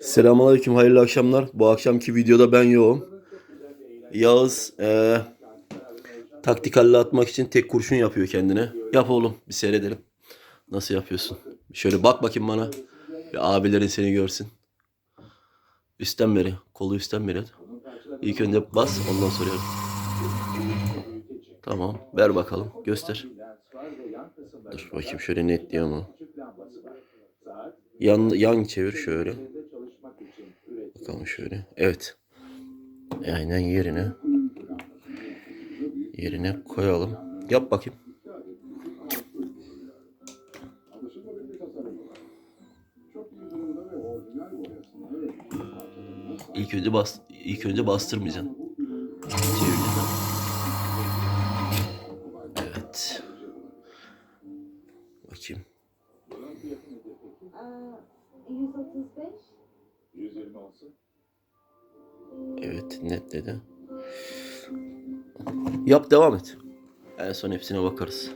Selamünaleyküm, hayırlı akşamlar. Bu akşamki videoda ben yoğum. Yağız eee taktikalle atmak için tek kurşun yapıyor kendine. Yap oğlum, bir seyredelim. Nasıl yapıyorsun? Şöyle bak bakayım bana. Bir abilerin seni görsün. Üstten beri, kolu üstten beri. İlk önce bas, ondan sonra yap. Tamam, ver bakalım, göster. Dur bakayım şöyle netliyor mu? Yan, yan çevir şöyle. Bakalım şöyle. Evet. Aynen yerine. Yerine koyalım. Yap bakayım. İlk önce bas ilk önce bastırmayacaksın. Çevireceksin. Evet. Bakayım. Aa, 135. Evet netledi. Yap devam et. En son hepsine bakarız.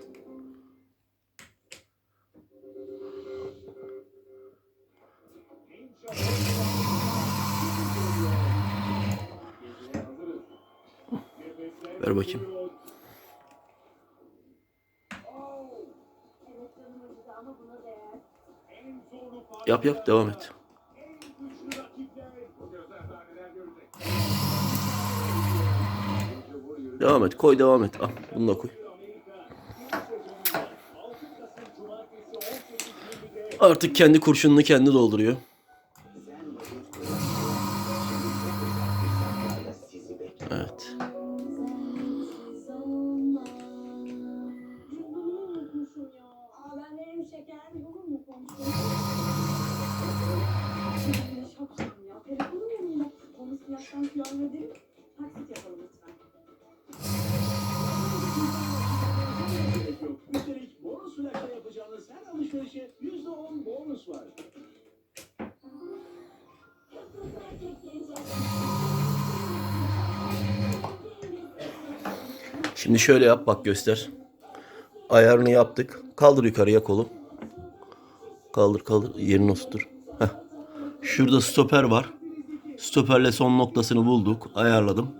Ver bakayım. Yap yap devam et. Devam et. Koy devam et. Al bunu da koy. Artık kendi kurşununu kendi dolduruyor. Evet. Siyahtan kıyar ederim. Taksit yapalım lütfen. Üstelik bonus flash'ta yapacağınız her alışverişe %10 bonus var. Şimdi şöyle yap bak göster. Ayarını yaptık. Kaldır yukarıya kolu. Kaldır kaldır. Yerini oturtur. Heh. Şurada stoper var. Stoperle son noktasını bulduk. Ayarladım.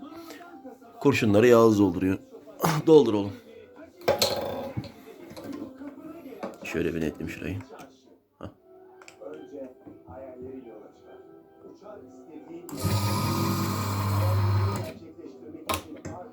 Kurşunları yağız dolduruyor. Doldur oğlum. Şöyle bir nettim şurayı. Hah.